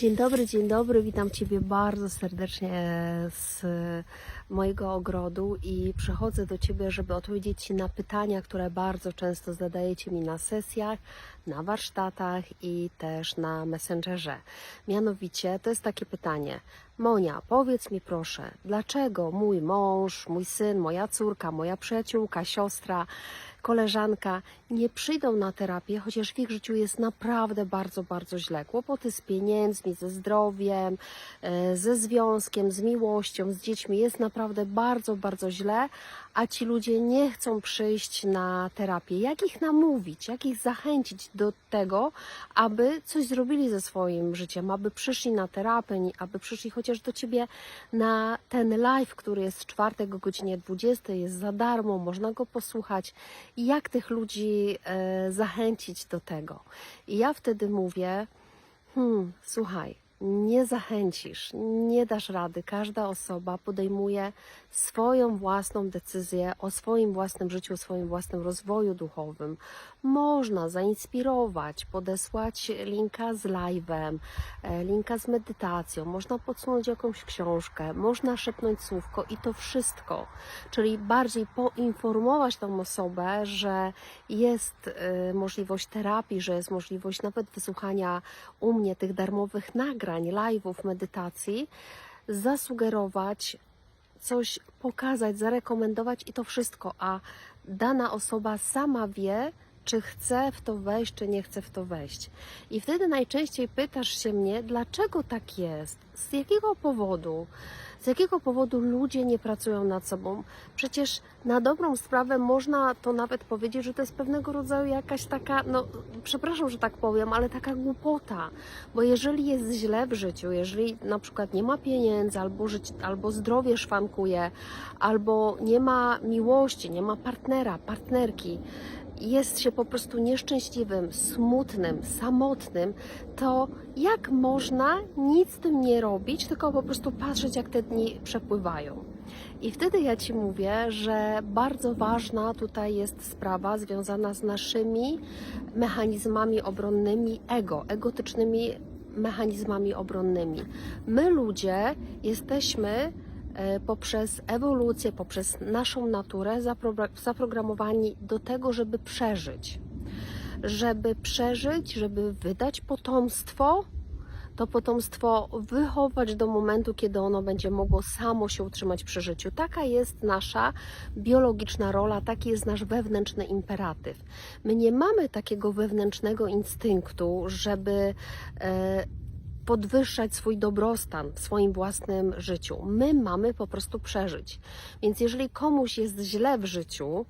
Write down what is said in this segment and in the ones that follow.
Dzień dobry, dzień dobry. Witam Ciebie bardzo serdecznie z mojego ogrodu i przychodzę do Ciebie, żeby odpowiedzieć Ci na pytania, które bardzo często zadajecie mi na sesjach, na warsztatach i też na Messengerze. Mianowicie to jest takie pytanie. Monia, powiedz mi proszę, dlaczego mój mąż, mój syn, moja córka, moja przyjaciółka, siostra, koleżanka nie przyjdą na terapię, chociaż w ich życiu jest naprawdę bardzo, bardzo źle. Kłopoty z pieniędzmi, ze zdrowiem, e, ze związkiem, z miłością, z dziećmi jest naprawdę bardzo, bardzo źle, a ci ludzie nie chcą przyjść na terapię. Jak ich namówić, jak ich zachęcić do tego, aby coś zrobili ze swoim życiem, aby przyszli na terapię, aby przyszli chociaż do ciebie na ten live, który jest w czwartek o godzinie 20, jest za darmo, można go posłuchać. I jak tych ludzi e, zachęcić do tego? I ja wtedy mówię, hmm, słuchaj, nie zachęcisz, nie dasz rady. Każda osoba podejmuje swoją własną decyzję o swoim własnym życiu, o swoim własnym rozwoju duchowym. Można zainspirować, podesłać linka z live'em, e, linka z medytacją, można podsunąć jakąś książkę, można szepnąć słówko i to wszystko. Czyli bardziej poinformować tą osobę, że jest e, możliwość terapii, że jest możliwość nawet wysłuchania u mnie tych darmowych nagrań, live'ów, medytacji, zasugerować coś pokazać, zarekomendować i to wszystko, a dana osoba sama wie, czy chce w to wejść, czy nie chce w to wejść. I wtedy najczęściej pytasz się mnie, dlaczego tak jest, z jakiego powodu, z jakiego powodu ludzie nie pracują nad sobą. Przecież na dobrą sprawę można to nawet powiedzieć, że to jest pewnego rodzaju jakaś taka, no przepraszam, że tak powiem, ale taka głupota. Bo jeżeli jest źle w życiu, jeżeli na przykład nie ma pieniędzy, albo, żyć, albo zdrowie szwankuje, albo nie ma miłości, nie ma partnera, partnerki, jest się po prostu nieszczęśliwym, smutnym, samotnym, to jak można nic z tym nie robić, tylko po prostu patrzeć, jak te dni przepływają. I wtedy ja Ci mówię, że bardzo ważna tutaj jest sprawa związana z naszymi mechanizmami obronnymi ego, egotycznymi mechanizmami obronnymi. My ludzie jesteśmy poprzez ewolucję, poprzez naszą naturę zapro- zaprogramowani do tego, żeby przeżyć. Żeby przeżyć, żeby wydać potomstwo, to potomstwo wychować do momentu, kiedy ono będzie mogło samo się utrzymać przy życiu. Taka jest nasza biologiczna rola, taki jest nasz wewnętrzny imperatyw. My nie mamy takiego wewnętrznego instynktu, żeby e, podwyższać swój dobrostan w swoim własnym życiu. My mamy po prostu przeżyć. Więc jeżeli komuś jest źle w życiu,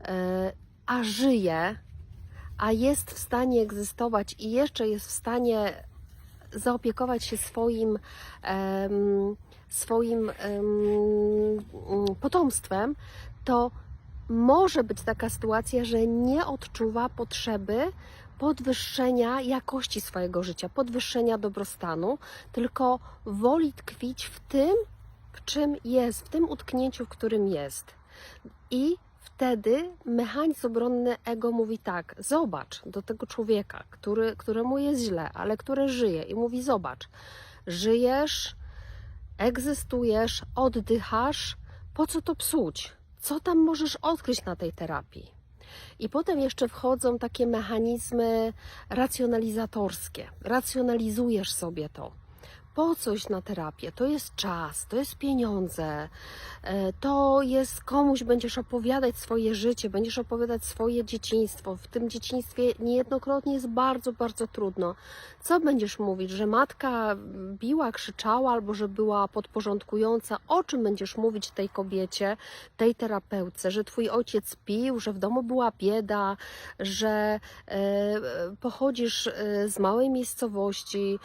e, a żyje, a jest w stanie egzystować i jeszcze jest w stanie zaopiekować się swoim, swoim em, potomstwem, to może być taka sytuacja, że nie odczuwa potrzeby podwyższenia jakości swojego życia, podwyższenia dobrostanu, tylko woli tkwić w tym, w czym jest, w tym utknięciu, w którym jest. I wtedy mechanizm obronny ego mówi tak: zobacz do tego człowieka, który, któremu jest źle, ale który żyje, i mówi: zobacz, żyjesz, egzystujesz, oddychasz, po co to psuć? Co tam możesz odkryć na tej terapii? I potem jeszcze wchodzą takie mechanizmy racjonalizatorskie. Racjonalizujesz sobie to. Po coś na terapię? To jest czas, to jest pieniądze, e, to jest komuś będziesz opowiadać swoje życie, będziesz opowiadać swoje dzieciństwo. W tym dzieciństwie niejednokrotnie jest bardzo, bardzo trudno. Co będziesz mówić, że matka biła, krzyczała albo że była podporządkująca? O czym będziesz mówić tej kobiecie, tej terapeutce, że twój ojciec pił, że w domu była bieda, że e, pochodzisz e, z małej miejscowości,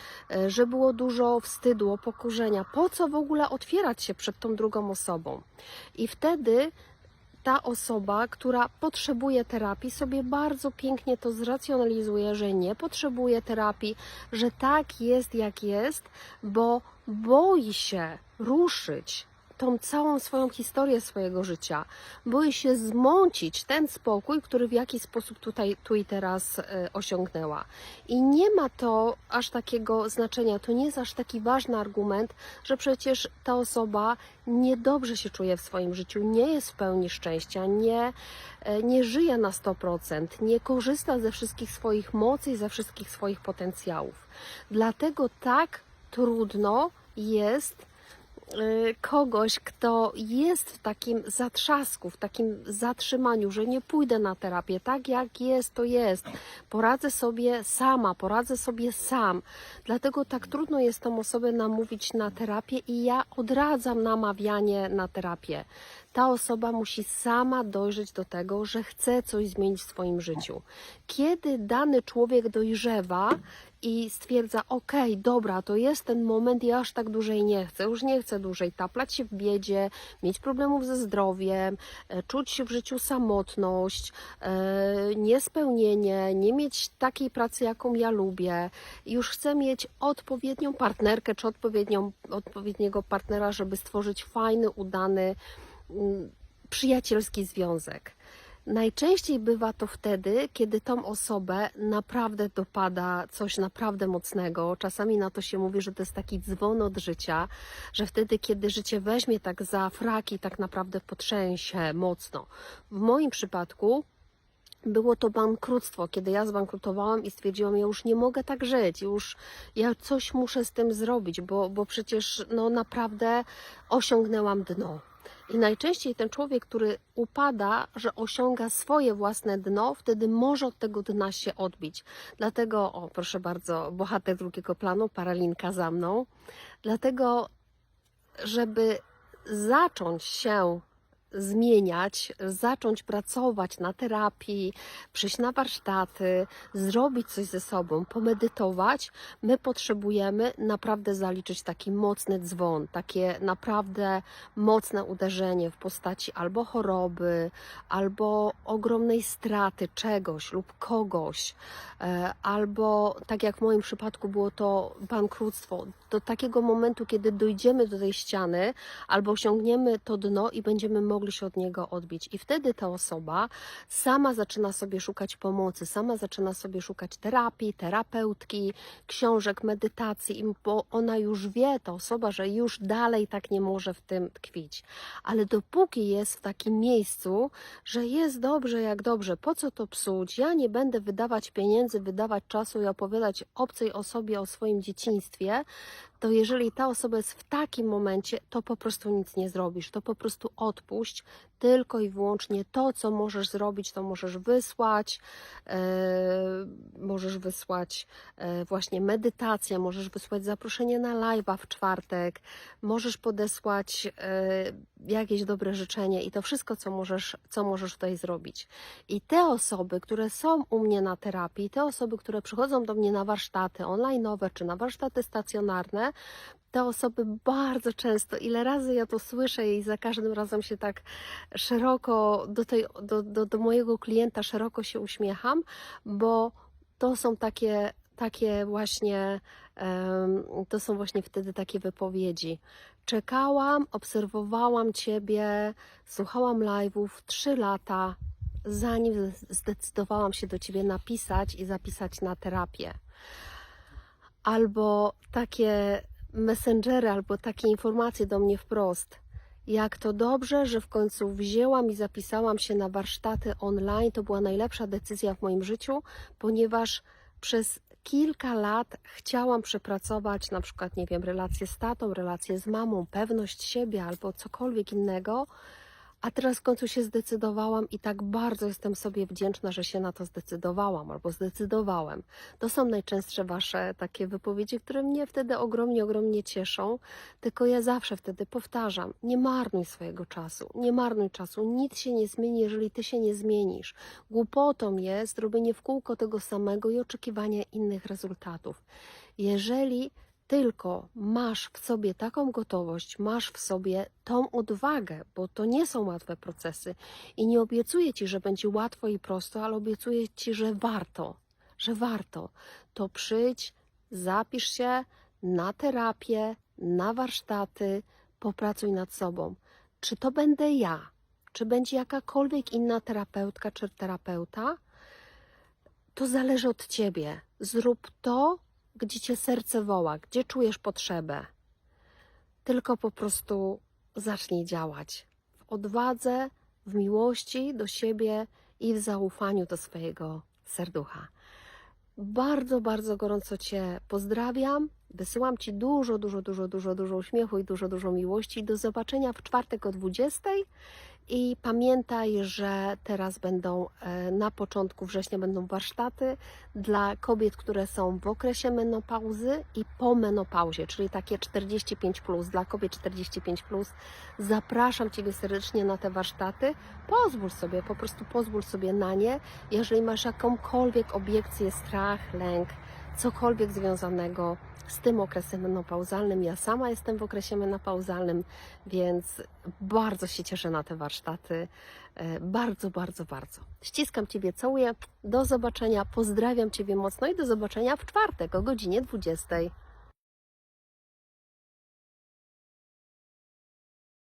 że było dużo wstydu, opokurzenia. Po co w ogóle otwierać się przed tą drugą osobą? I wtedy ta osoba, która potrzebuje terapii, sobie bardzo pięknie to zracjonalizuje, że nie potrzebuje terapii, że tak jest jak jest, bo boi się ruszyć tą całą swoją historię swojego życia. Boi się zmącić ten spokój, który w jakiś sposób tutaj, tu i teraz e, osiągnęła. I nie ma to aż takiego znaczenia, to nie jest aż taki ważny argument, że przecież ta osoba niedobrze się czuje w swoim życiu, nie jest w pełni szczęścia, nie, e, nie żyje na 100%, nie korzysta ze wszystkich swoich mocy i ze wszystkich swoich potencjałów. Dlatego tak trudno jest kogoś, kto jest w takim zatrzasku, w takim zatrzymaniu, że nie pójdę na terapię, tak jak jest, to jest. Poradzę sobie sama, poradzę sobie sam. Dlatego tak trudno jest tą osobę namówić na terapię i ja odradzam namawianie na terapię. Ta osoba musi sama dojrzeć do tego, że chce coś zmienić w swoim życiu. Kiedy dany człowiek dojrzewa i stwierdza, ok, dobra, to jest ten moment, ja aż tak dłużej nie chcę, już nie chcę dłużej taplać się w biedzie, mieć problemów ze zdrowiem, e, czuć się w życiu samotność, e, niespełnienie, nie mieć takiej pracy, jaką ja lubię. Już chcę mieć odpowiednią partnerkę czy odpowiednią, odpowiedniego partnera, żeby stworzyć fajny, udany, mm, przyjacielski związek. Najczęściej bywa to wtedy, kiedy tą osobę naprawdę dopada coś naprawdę mocnego. Czasami na to się mówi, że to jest taki dzwon od życia, że wtedy, kiedy życie weźmie tak za fraki, tak naprawdę potrzęsie mocno. W moim przypadku było to bankructwo, kiedy ja zbankrutowałam i stwierdziłam, ja już nie mogę tak żyć, już ja coś muszę z tym zrobić, bo, bo przecież no naprawdę osiągnęłam dno. I najczęściej ten człowiek, który upada, że osiąga swoje własne dno, wtedy może od tego dna się odbić. Dlatego, o proszę bardzo, bohater drugiego planu, paralinka za mną. Dlatego, żeby zacząć się zmieniać, zacząć pracować na terapii, przyjść na warsztaty, zrobić coś ze sobą, pomedytować, my potrzebujemy naprawdę zaliczyć taki mocny dzwon, takie naprawdę mocne uderzenie w postaci albo choroby, albo ogromnej straty czegoś lub kogoś, e, albo tak jak w moim przypadku było to bankructwo, do takiego momentu, kiedy dojdziemy do tej ściany, albo osiągniemy to dno i będziemy mogli się od niego odbić. I wtedy ta osoba sama zaczyna sobie szukać pomocy, sama zaczyna sobie szukać terapii, terapeutki, książek, medytacji, bo ona już wie, ta osoba, że już dalej tak nie może w tym tkwić. Ale dopóki jest w takim miejscu, że jest dobrze jak dobrze, po co to psuć? Ja nie będę wydawać pieniędzy, wydawać czasu i opowiadać obcej osobie o swoim dzieciństwie, to jeżeli ta osoba jest w takim momencie, to po prostu nic nie zrobisz. To po prostu odpuść tylko i wyłącznie to, co możesz zrobić, to możesz wysłać, e, możesz wysłać e, właśnie medytację, możesz wysłać zaproszenie na live'a w czwartek, możesz podesłać e, jakieś dobre życzenie i to wszystko, co możesz, co możesz tutaj zrobić. I te osoby, które są u mnie na terapii, te osoby, które przychodzą do mnie na warsztaty online'owe czy na warsztaty stacjonarne, te osoby bardzo często, ile razy ja to słyszę i za każdym razem się tak szeroko do, tej, do, do, do mojego klienta szeroko się uśmiecham, bo to są takie, takie właśnie, to są właśnie wtedy takie wypowiedzi. Czekałam, obserwowałam Ciebie, słuchałam live'ów trzy lata, zanim zdecydowałam się do Ciebie napisać i zapisać na terapię. Albo takie messengery, albo takie informacje do mnie wprost. Jak to dobrze, że w końcu wzięłam i zapisałam się na warsztaty online. To była najlepsza decyzja w moim życiu, ponieważ przez kilka lat chciałam przepracować na przykład, nie wiem, relacje z tatą, relacje z mamą, pewność siebie albo cokolwiek innego. A teraz w końcu się zdecydowałam i tak bardzo jestem sobie wdzięczna, że się na to zdecydowałam albo zdecydowałem. To są najczęstsze Wasze takie wypowiedzi, które mnie wtedy ogromnie, ogromnie cieszą. Tylko ja zawsze wtedy powtarzam: nie marnuj swojego czasu, nie marnuj czasu. Nic się nie zmieni, jeżeli Ty się nie zmienisz. Głupotą jest robienie w kółko tego samego i oczekiwanie innych rezultatów. Jeżeli tylko masz w sobie taką gotowość, masz w sobie tą odwagę, bo to nie są łatwe procesy i nie obiecuję ci, że będzie łatwo i prosto, ale obiecuję ci, że warto, że warto. To przyjdź, zapisz się na terapię, na warsztaty, popracuj nad sobą. Czy to będę ja, czy będzie jakakolwiek inna terapeutka czy terapeuta, to zależy od ciebie. Zrób to, gdzie cię serce woła, gdzie czujesz potrzebę. Tylko po prostu zacznij działać w odwadze, w miłości do siebie i w zaufaniu do swojego serducha. Bardzo, bardzo gorąco Cię pozdrawiam. Wysyłam Ci dużo, dużo, dużo, dużo, dużo uśmiechu i dużo, dużo miłości. Do zobaczenia w czwartek o 20. I pamiętaj, że teraz będą e, na początku września będą warsztaty dla kobiet, które są w okresie menopauzy i po menopauzie, czyli takie 45 plus, dla kobiet 45 plus. Zapraszam Ciebie serdecznie na te warsztaty. Pozwól sobie, po prostu pozwól sobie na nie. Jeżeli masz jakąkolwiek obiekcję, strach, lęk, cokolwiek związanego z tym okresem menopauzalnym. Ja sama jestem w okresie menopauzalnym, więc bardzo się cieszę na te warsztaty. E, Bardzo, bardzo, bardzo. Ściskam Ciebie, całuję. Do zobaczenia, pozdrawiam Ciebie mocno i do zobaczenia w czwartek o godzinie 20.